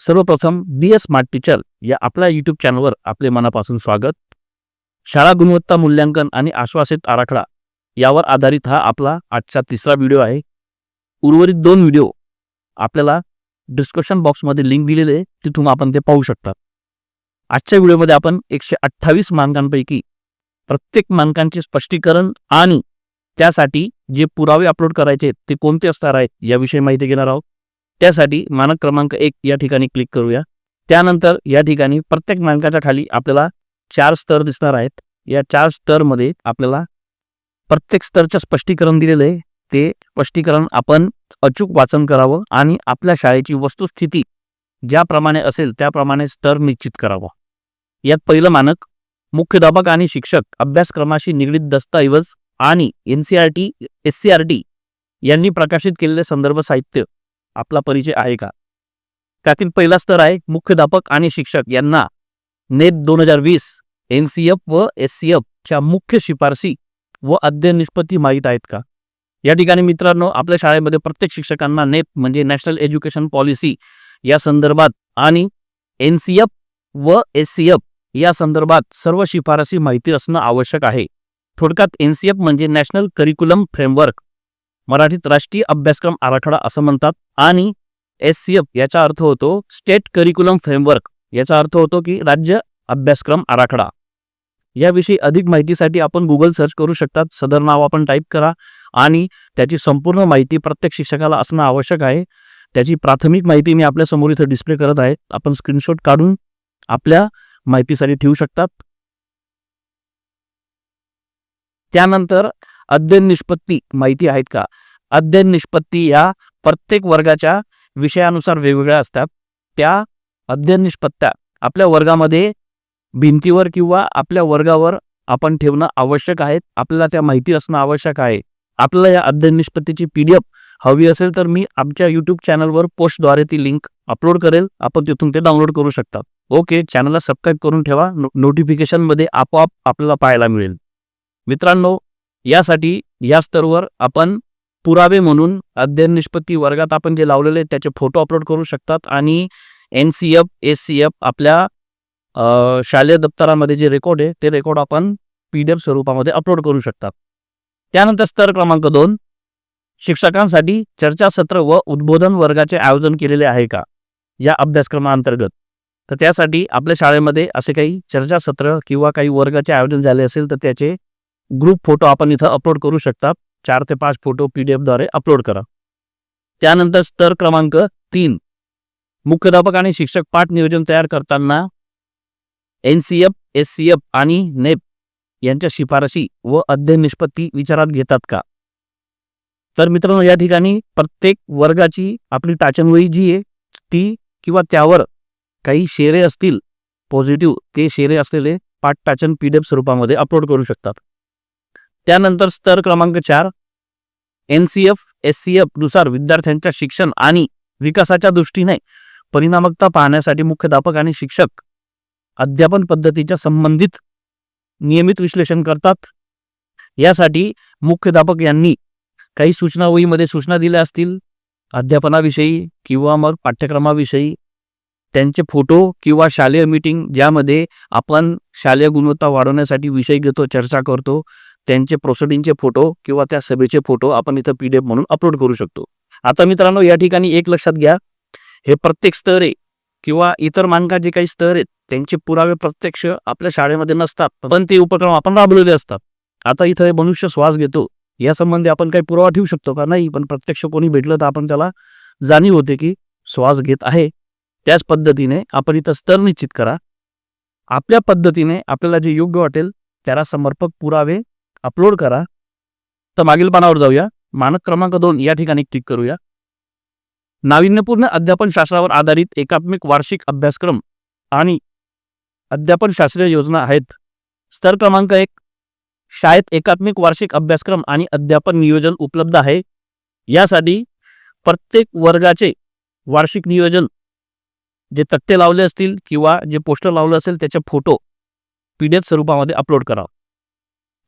सर्वप्रथम बी ए smart teacher या आपल्या यूट्यूब चॅनलवर आपले मनापासून स्वागत. शाळा गुणवत्ता मूल्यांकन आणि आश्वासित आराखडा यावर आधारित हा आपला आजचा तिसरा व्हिडिओ आहे. उर्वरित दोन व्हिडिओ आपल्याला डिस्क्रिप्शन बॉक्समध्ये लिंक दिलेले आहे तिथून आपण ते पाहू शकता. आजच्या व्हिडिओमध्ये आपण एकशे अठ्ठावीस मानकांपैकी प्रत्येक मानकांचे स्पष्टीकरण आणि त्यासाठी जे पुरावे अपलोड करायचे ते कोणते असणार आहेत याविषयी माहिती घेणार आहोत. त्यासाठी मानक क्रमांक एक या ठिकाणी क्लिक करूया. त्यानंतर या ठिकाणी प्रत्येक मानकाच्या खाली आपल्याला चार स्तर दिसणार आहेत. या चार स्तरमध्ये आपल्याला प्रत्येक स्तरचं स्पष्टीकरण दिलेलं आहे. ते स्पष्टीकरण आपण अचूक वाचन करावं आणि आपल्या शाळेची वस्तुस्थिती ज्याप्रमाणे असेल त्याप्रमाणे स्तर निश्चित करावा. यात पहिलं मानक मुख्याध्यापक आणि शिक्षक अभ्यासक्रमाशी निगडीत दस्तऐवज आणि N C R T S C R T यांनी प्रकाशित केलेले संदर्भ साहित्य. आपला परिचय आहे का? त्यातील पहिला स्तर आहे मुख्याध्यापक आणि शिक्षक. यांना नेट दोन हजार वीस एन सी एफ व एस सी एफच्या मुख्य शिफारसी व अध्ययन निष्पत्ती माहीत आहेत का? या ठिकाणी मित्रांनो आपल्या शाळेमध्ये प्रत्येक शिक्षकांना नेप म्हणजे नॅशनल एज्युकेशन पॉलिसी या संदर्भात आणि एन सी एफ व एस सी एफ या संदर्भात सर्व शिफारसी माहिती असणं आवश्यक आहे. थोडक्यात एन सी एफ म्हणजे नॅशनल करिक्युलम फ्रेमवर्क. मराठीत राष्ट्रीय अभ्यासक्रम आराखडा असं म्हणतात. आणि एस सी एफ याचा अर्थ होतो स्टेट करिक्युलम फ्रेमवर्क. याचा अर्थ होतो की राज्य अभ्यासक्रम आराखडा. याविषयी अधिक माहितीसाठी आपण गुगल सर्च करू शकतात. सदर नाव आपण टाईप करा आणि त्याची संपूर्ण माहिती प्रत्येक शिक्षकाला असणं आवश्यक आहे. त्याची प्राथमिक माहिती मी आपल्यासमोर इथं डिस्प्ले करत आहे. आपण स्क्रीनशॉट काढून आपल्या माहितीसाठी ठेवू शकतात. त्यानंतर अध्ययन निष्पत्ती माहिती आहेत का? अध्ययन निष्पत्ती या प्रत्येक वर्गाच्या विषयानुसार वेगवेगळ्या असतात. त्या अध्ययन निष्पत्त्या आपल्या वर्गामध्ये भिंतीवर किंवा आपल्या वर्गावर आपण ठेवणं आवश्यक आहे. आपल्याला त्या माहिती असणं आवश्यक आहे. आपल्याला या अध्ययन निष्पत्तीची पी डी एफ हवी असेल तर मी आमच्या यूट्यूब चॅनलवर पोस्टद्वारे ती लिंक अपलोड करेल. आपण तिथून ते डाउनलोड करू शकता. ओके चॅनलला सबस्क्राईब करून ठेवा. नो नोटिफिकेशनमध्ये आपोआप आपल्याला पाहायला मिळेल. मित्रांनो यासाठी या स्तरवर आपण पुरावे म्हणून अध्ययन निष्पत्ती वर्गात आपण जे लावलेले आहेत त्याचे फोटो अपलोड करू शकतात आणि N C F S C F आपल्या शालेय दप्तरामध्ये जे रेकॉर्ड आहे ते रेकॉर्ड आपण पी डी एफ स्वरूपामध्ये अपलोड करू शकतात. त्यानंतर स्तर क्रमांक दोन शिक्षकांसाठी चर्चासत्र व उद्बोधन वर्गाचे आयोजन केलेले आहे का? या अभ्यासक्रमाअंतर्गत. तर त्यासाठी आपल्या शाळेमध्ये असे काही चर्चासत्र किंवा काही वर्गाचे आयोजन झाले असेल तर त्याचे ग्रुप फोटो आपण इथं अपलोड करू शकता. चार ते पाच फोटो पीडीएफद्वारे अपलोड करा. त्यानंतर स्तर क्रमांक तीन. मुख्याध्यापक आणि शिक्षक पाठ नियोजन तयार करताना N C F S C F आणि नेप यांच्या शिफारशी व अध्ययन निष्पत्ती विचारात घेतात का? तर मित्रांनो या ठिकाणी प्रत्येक वर्गाची आपली टाचनवही जी आहे ती किंवा त्यावर काही शेरे असतील पॉझिटिव्ह ते शेरे असलेले पाठ टाचन पी डी एफ स्वरूपामध्ये अपलोड करू शकतात. त्यानंतर स्तर क्रमांक चार एनसीएफ एससीएफ एस सी एफनुसार विद्यार्थ्यांच्या शिक्षण आणि विकासाच्या दृष्टीने परिणामकता पाहण्यासाठी मुख्याध्यापक आणि शिक्षक अध्यापन पद्धतीच्या संबंधित नियमित विश्लेषण करतात. यासाठी मुख्याध्यापक यांनी काही सूचना वहीमध्ये सूचना दिल्या असतील. अध्यापनाविषयी किंवा मग पाठ्यक्रमाविषयी. त्यांचे फोटो किंवा शालेय मीटिंग ज्यामध्ये आपण शालेय गुणवत्ता वाढवण्यासाठी विषय घेतो चर्चा करतो. त्यांचे प्रोसिडिंगचे फोटो किंवा त्या सभेचे फोटो आपण इथं पी म्हणून अपलोड करू शकतो. आता मित्रांनो या ठिकाणी एक लक्षात घ्या. हे प्रत्येक स्तर आहे किंवा इतर मानका जे काही स्तर आहेत त्यांचे पुरावे प्रत्यक्ष आपल्या शाळेमध्ये नसतात पण ते उपक्रम आपण राबवलेले असतात. आता इथं हे मनुष्य श्वास घेतो या संबंधी आपण काही पुरावा ठेवू शकतो का? नाही पण प्रत्यक्ष कोणी भेटलं तर आपण त्याला जाणीव होते की श्वास घेत आहे. त्याच पद्धतीने आपण इथं स्तर निश्चित करा. आपल्या पद्धतीने आपल्याला जे योग्य वाटेल त्याला समर्पक पुरावे अपलोड करा. तर मागील पानावर जाऊया. मानक क्रमांक दोन या ठिकाणी क्लिक करूया. नाविन्यपूर्ण अध्यापन शास्त्रावर आधारित एकात्मिक वार्षिक अभ्यासक्रम आणि अध्यापन शास्त्रीय योजना आहेत. स्तर क्रमांक एक शाळेत एकात्मिक वार्षिक अभ्यासक्रम आणि अध्यापन नियोजन उपलब्ध आहे. यासाठी प्रत्येक वर्गाचे वार्षिक नियोजन जे तक्ते लावले असतील किंवा जे पोस्टर लावले असेल त्याचे फोटो पी डी एफ स्वरूपामध्ये अपलोड करा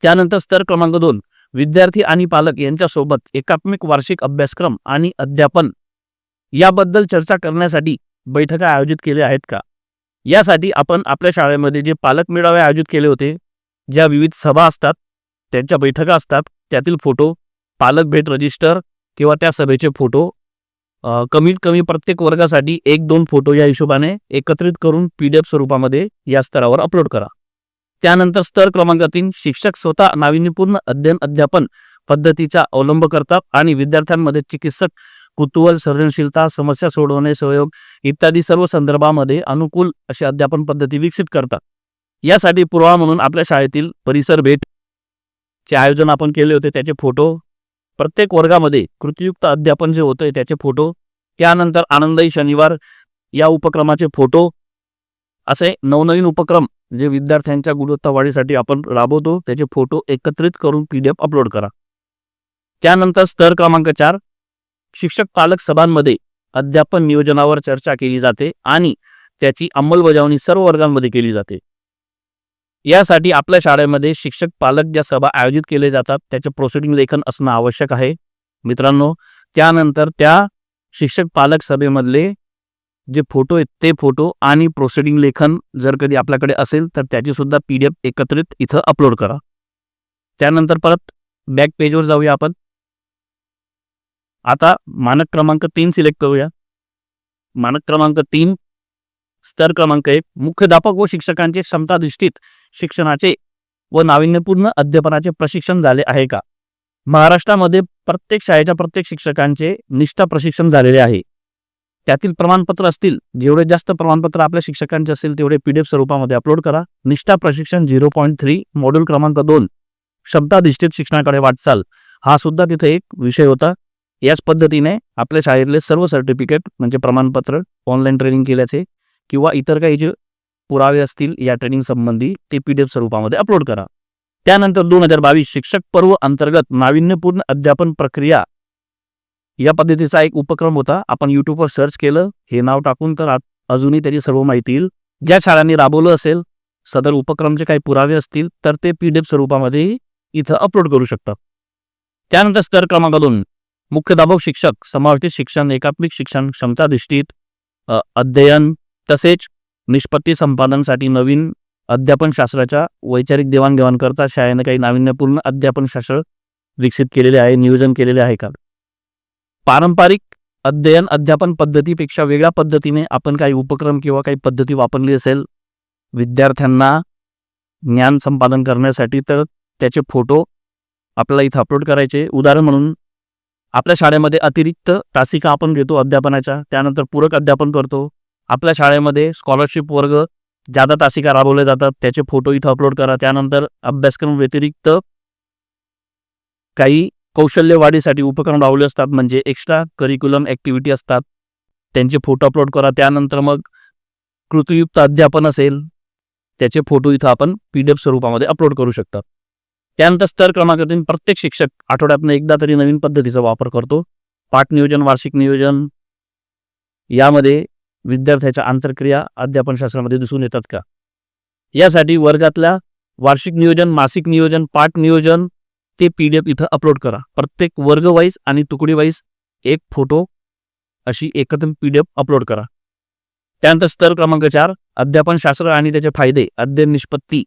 त्यानंतर स्तर क्रमांक दोन विद्यार्थी आणि पालक यांच्यासोबत एकात्मिक वार्षिक अभ्यासक्रम आणि अध्यापन याबद्दल चर्चा करण्यासाठी बैठका आयोजित केल्या आहेत का? यासाठी आपण आपल्या शाळेमध्ये जे पालक मेळावे आयोजित केले होते ज्या विविध सभा असतात त्यांच्या बैठका असतात त्यातील फोटो पालक भेट रजिस्टर किंवा त्या सभेचे फोटो कमीत कमी प्रत्येक वर्गासाठी एक दोन फोटो या हिशोबाने एकत्रित करून पी डी एफ स्वरूपामध्ये या स्तरावर अपलोड करा. त्यानंतर स्तर क्रमांक तीन शिक्षक स्वतः नाविन्यपूर्ण अध्ययन अध्यापन पद्धतीचा अवलंब करतात आणि विद्यार्थ्यांमध्ये चिकित्सक कुतूहल सर्जनशीलता समस्या सोडवणे सहयोग इत्यादी सर्व संदर्भामध्ये अनुकूल अशी अध्यापन पद्धती विकसित करतात. यासाठी पुरावा म्हणून आपल्या शाळेतील परिसर भेट चे आयोजन आपण केले होते त्याचे फोटो. प्रत्येक वर्गामध्ये कृतीयुक्त अध्यापन जे होतंय त्याचे फोटो. त्यानंतर आनंदही शनिवार या उपक्रमाचे फोटो. असे नवनवीन उपक्रम जे विद्यार्थ्यांच्या गुणवत्ता वाढीसाठी आपण राबवतो त्याचे फोटो एकत्रित करून पी डी एफ अपलोड करा. त्यानंतर स्तर क्रमांक चार शिक्षक पालक सभांमध्ये अध्यापन नियोजनावर चर्चा केली जाते आणि त्याची अंमलबजावणी सर्व वर्गांमध्ये केली जाते. यासाठी आपल्या शाळेमध्ये शिक्षक पालक ज्या सभा आयोजित केले जातात त्याचे प्रोसिडिंग लेखन असणं आवश्यक आहे. मित्रांनो त्यानंतर त्या शिक्षक पालक सभेमधले जे फोटो आहेत ते फोटो आणि प्रोसिडिंग लेखन जर कधी आपल्याकडे असेल तर त्याची सुद्धा पी डी एफ एकत्रित इथं अपलोड करा. त्यानंतर परत बॅक पेजवर जाऊया आपण. आता मानक क्रमांक तीन सिलेक्ट करूया. मानक क्रमांक तीन स्तर क्रमांक एक मुख्याध्यापक व शिक्षकांचे क्षमताधिष्ठित शिक्षणाचे व नाविन्यपूर्ण अध्यापनाचे प्रशिक्षण झाले आहे का? महाराष्ट्रामध्ये प्रत्येक शाळेच्या प्रत्येक शिक्षकांचे निष्ठा प्रशिक्षण झालेले आहे. त्यातील प्रमाणपत्र असतील जेवढे जास्त प्रमाणपत्र आपल्या शिक्षकांचे असेल तेवढे पीडीएफ स्वरूपामध्ये अपलोड करा. निष्ठा प्रशिक्षण झिरो पॉईंट थ्री मॉड्यूल क्रमांक दोन शब्दाधिष्ठित शिक्षणाकडे वाटचाल. हा सुद्धा तिथे एक विषय होता. याच पद्धतीने आपल्या शाळेतले सर्व सर्टिफिकेट म्हणजे प्रमाणपत्र ऑनलाईन ट्रेनिंग केल्याचे किंवा इतर काही जे पुरावे असतील या ट्रेनिंग संबंधी ते पी डी एफ स्वरूपामध्ये अपलोड करा. त्यानंतर दोन हजार बावीस शिक्षक पर्व अंतर्गत नाविन्यपूर्ण अध्यापन प्रक्रिया या पद्धतीचा एक उपक्रम होता. आपण युट्यूबवर सर्च केलं. हे नाव टाकून तर अजूनही त्याची सर्व माहिती येईल. ज्या शाळांनी राबवलं असेल सदर उपक्रमचे काही पुरावे असतील तर ते पी डी एफ स्वरूपामध्येही इथं अपलोड करू शकतात त्यानंतर स्तर क्रमांक दोन. मुख्याध्यापक शिक्षक समावेशित शिक्षण एकात्मिक शिक्षण क्षमता दृष्टीत अध्ययन तसेच निष्पत्ती संपादनसाठी नवीन अध्यापनशास्त्राच्या वैचारिक देवाणघेवाण करता शाळेने काही नाविन्यपूर्ण अध्यापनशास्त्र विकसित केलेले आहे नियोजन केलेले आहे का? पारंपरिक अध्ययन अध्यापन पद्धतीपेक्षा वेगळ्या पद्धतीने आपण काही उपक्रम किंवा काही पद्धती वापरली असेल विद्यार्थ्यांना ज्ञान संपादन करण्यासाठी तर त्याचे फोटो आपल्याला इथं अपलोड करायचे. उदाहरण म्हणून आपल्या शाळेमध्ये अतिरिक्त तासिका आपण घेतो अध्यापनाच्या त्यानंतर पूरक अध्यापन करतो. आपल्या शाळेमध्ये स्कॉलरशिप वर्ग ज्यादा तासिका राबवले जातात त्याचे फोटो इथं अपलोड करा. त्यानंतर अभ्यासक्रम व्यतिरिक्त काही कौशल्य वाढीसाठी उपक्रम राबवले असतात म्हणजे एक्स्ट्रा करिक्युलम ॲक्टिव्हिटी असतात. त्यांचे फोटो अपलोड करा त्यानंतर मग कृतीयुक्त अध्यापन असेल त्याचे फोटो इथं आपण पी डी एफ स्वरूपामध्ये अपलोड करू शकतात. त्यानंतर स्तर क्रमांक तीन प्रत्येक शिक्षक आठवड्यातनं एकदा तरी नवीन पद्धतीचा वापर करतो. पाठ नियोजन वार्षिक नियोजन यामध्ये विद्यार्थ्याच्या आंतरक्रिया अध्यापनशास्त्रामध्ये दिसून येतात का? यासाठी वर्गातल्या वार्षिक नियोजन मासिक नियोजन पाठ नियोजन ते पी डी एफ इथं अपलोड करा. प्रत्येक वर्ग वाईज आणि तुकडी वाईज एक फोटो अशी एकत्र पी डी एफ अपलोड करा. त्यानंतर स्तर क्रमांक चार अध्यापनशास्त्र आणि त्याचे फायदे अध्ययन निष्पत्ती.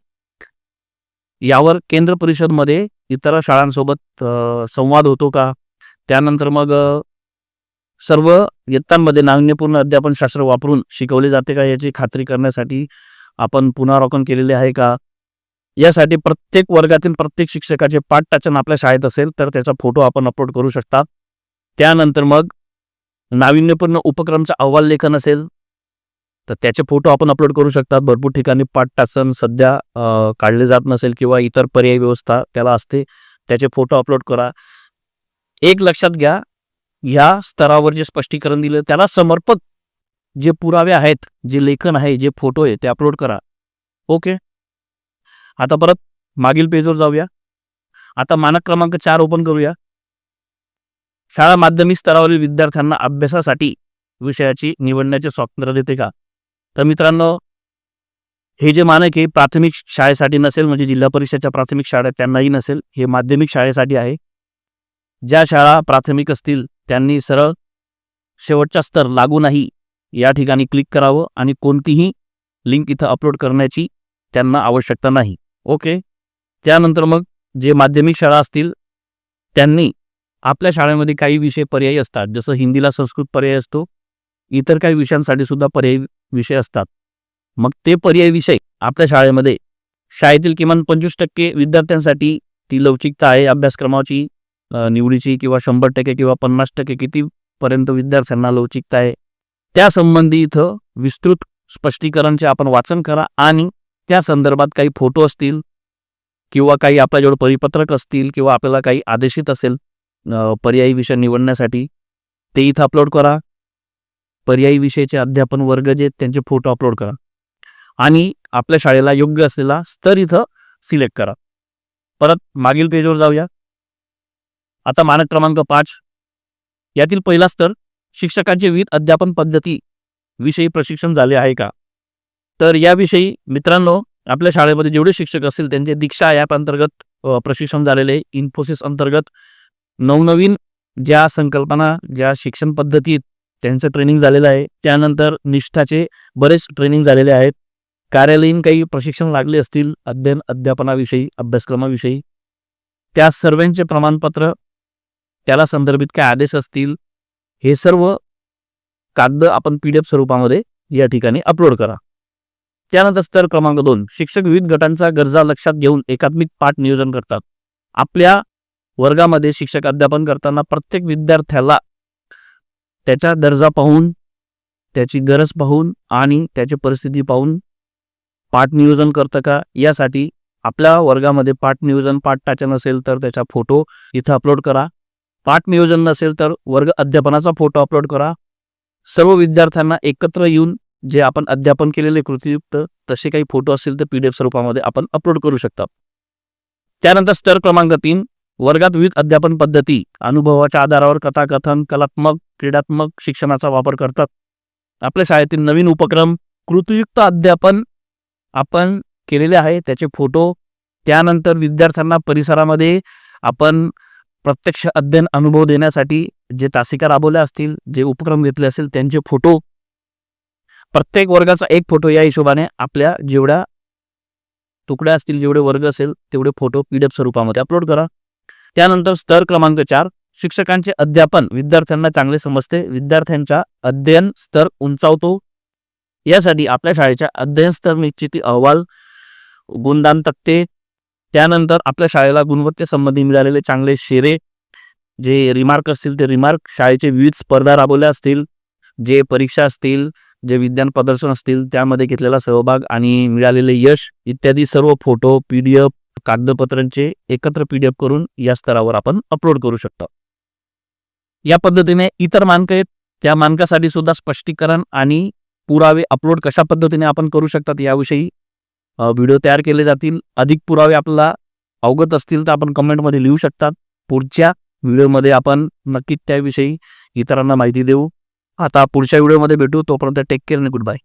यावर केंद्र परिषदमध्ये इतर शाळांसोबत संवाद होतो का? त्यानंतर मग सर्व इयत्तांमध्ये नाविन्यपूर्ण अध्यापनशास्त्र वापरून शिकवले जाते का? याची खात्री करण्यासाठी आपण पुनरावकन केलेले आहे का? यासाठी प्रत्येक वर्गातील प्रत्येक शिक्षकाचे पाठटाचन आपल्या शाळेत असेल तर त्याचा फोटो आपण अपलोड करू शकता त्यानंतर मग नाविन्यपूर्ण उपक्रमचा अहवाल लेखन असेल तर त्याचे फोटो आपण अपलोड करू शकतात. भरपूर ठिकाणी पाठ टाचन सध्या काढले जात नसेल किंवा इतर पर्यायी व्यवस्था त्याला असते त्याचे फोटो अपलोड करा. एक लक्षात घ्या ह्या स्तरावर जे स्पष्टीकरण दिलं त्याला समर्पक जे पुरावे आहेत जे लेखन आहे जे फोटो आहे ते अपलोड करा. ओके? आता परत मागील पेजवर जाऊया. आता मानक क्रमांक चार ओपन करूया. शाळा माध्यमिक स्तरावरील विद्यार्थ्यांना अभ्यासासाठी विषयाची निवडण्याचे स्वातंत्र्य देते का? तर मित्रांनो हे जे मानक आहे प्राथमिक शाळेसाठी नसेल म्हणजे जिल्हा परिषदच्या प्राथमिक शाळा त्यांनाही नसेल हे माध्यमिक शाळेसाठी आहे. ज्या शाळा प्राथमिक असतील त्यांनी सरळ शेवटचा स्तर लागू नाही या ठिकाणी क्लिक करावं आणि कोणतीही लिंक इथं अपलोड करण्याची त्यांना आवश्यकता नाही. ओके. त्यानंतर मग जे माध्यमिक शाळा असतील त्यांनी आपल्या शाळेमध्ये काही विषय पर्यायी असतात. जसं हिंदीला संस्कृत पर्याय असतो. इतर काही विषयांसाठी सुद्धा पर्यायी विषय असतात. मग ते पर्यायी विषय आपल्या शाळेमध्ये शाळेतील किमान पंचवीस टक्के विद्यार्थ्यांसाठी ती लवचिकता आहे. अभ्यासक्रमाची निवडीची किंवा शंभर टक्के किंवा पन्नास टक्के कितीपर्यंत विद्यार्थ्यांना लवचिकता आहे. त्या संबंधी इथं विस्तृत स्पष्टीकरणचे आपण वाचन करा आणि त्या संदर्भात काही फोटो असतील किंवा काही आपल्याजवळ परिपत्रक असतील किंवा आपल्याला काही आदेशित असेल पर्यायी विषय निवडण्यासाठी ते इथं अपलोड करा. पर्यायी विषयाचे अध्यापन वर्ग जे त्यांचे फोटो अपलोड करा. आणि आपल्या शाळेला योग्य असलेला स्तर इथं सिलेक्ट करा. परत मागील पेजवर जाऊया. आता मानक क्रमांक पाच. यातील पहिला स्तर शिक्षकांचे विविध अध्यापन पद्धती विषयी प्रशिक्षण झाले आहे का? तर याविषयी मित्रांनो आपल्या शाळेमध्ये जेवढे शिक्षक असतील त्यांचे दीक्षा ॲप अंतर्गत प्रशिक्षण झालेले इन्फोसिस अंतर्गत नवनवीन ज्या संकल्पना ज्या शिक्षण पद्धतीत त्यांचं ट्रेनिंग झालेलं आहे त्यानंतर निष्ठाचे बरेच ट्रेनिंग झालेले आहेत. कार्यालयीन काही प्रशिक्षण लागले असतील अध्ययन अध्यापनाविषयी अभ्यासक्रमाविषयी. त्या सर्वांचे प्रमाणपत्र त्याला संदर्भित काय आदेश असतील हे सर्व कागद आपण पी डी एफ स्वरूपामध्ये या ठिकाणी अपलोड करा. त्यानंतर स्तर क्रमांक दोन. शिक्षक विविध गटांचा गरजा लक्षात घेऊन एकात्मिक पाठ नियोजन करतात. आपल्या वर्गामध्ये शिक्षक अध्यापन करताना प्रत्येक विद्यार्थ्याला त्याच्या दर्जा पाहून त्याची गरज पाहून आणि त्याची परिस्थिती पाहून पाठ नियोजन करतं का? यासाठी आपल्या वर्गामध्ये पाठ नियोजन पाठ टाचन नसेल तर त्याचा फोटो इथं अपलोड करा. पाठ नियोजन नसेल तर वर्ग अध्यापनाचा फोटो अपलोड करा. सर्व विद्यार्थ्यांना एकत्र येऊन जे आपण अध्यापन केलेले कृतीयुक्त तसे काही फोटो असतील तर पी डी एफ स्वरूपामध्ये आपण अपलोड करू शकता. त्यानंतर स्तर क्रमांक तीन वर्गात विविध अध्यापन पद्धती अनुभवाच्या आधारावर कथाकथन कलात्मक क्रीडात्मक शिक्षणाचा वापर करतात. आपल्या शाळेतील नवीन उपक्रम कृतीयुक्त अध्यापन आपण केलेले आहे त्याचे फोटो त्यानंतर विद्यार्थ्यांना परिसरामध्ये आपण प्रत्यक्ष अध्ययन अनुभव देण्यासाठी जे तासिका राबवल्या असतील जे उपक्रम घेतले असतील त्यांचे फोटो प्रत्येक वर्गाचा एक फोटो या हिशोबाने आपल्या जेवढ्या तुकड्या असतील जेवढे वर्ग असेल तेवढे फोटो पी डी एफ स्वरूपामध्ये अपलोड करा. त्यानंतर स्तर क्रमांक चार शिक्षकांचे अध्यापन विद्यार्थ्यांना चांगले समजते. विद्यार्थ्यांचा अध्ययन स्तर उंचावतो. यासाठी आपल्या शाळेच्या अध्ययन स्तर निश्चिती अहवाल गुणदान तक्ते. त्यानंतर आपल्या शाळेला गुणवत्तेसंबंधी मिळालेले चांगले शेरे जे रिमार्क असतील ते रिमार्क शाळेचे विविध स्पर्धा राबवल्या असतील जे परीक्षा असतील जे विज्ञान प्रदर्शन असतील त्यामध्ये घेतलेला सहभाग आणि मिळालेले यश इत्यादी सर्व फोटो पी डी एफ कागदपत्रांचे एकत्र पी डी एफ करून या स्तरावर आपण अपलोड करू शकतो. या पद्धतीने इतर मानक आहेत त्या मानकासाठी सुद्धा स्पष्टीकरण आणि पुरावे अपलोड कशा पद्धतीने आपण करू शकतात याविषयी व्हिडिओ तयार केले जातील. अधिक पुरावे आपल्याला अवगत असतील तर आपण कमेंटमध्ये लिहू शकतात. पुढच्या व्हिडिओमध्ये आपण नक्कीच त्याविषयी इतरांना माहिती देऊ. आता पुढच्या व्हिडिओमध्ये भेटू. तोपर्यंत टेक केअर आणि गुड बाय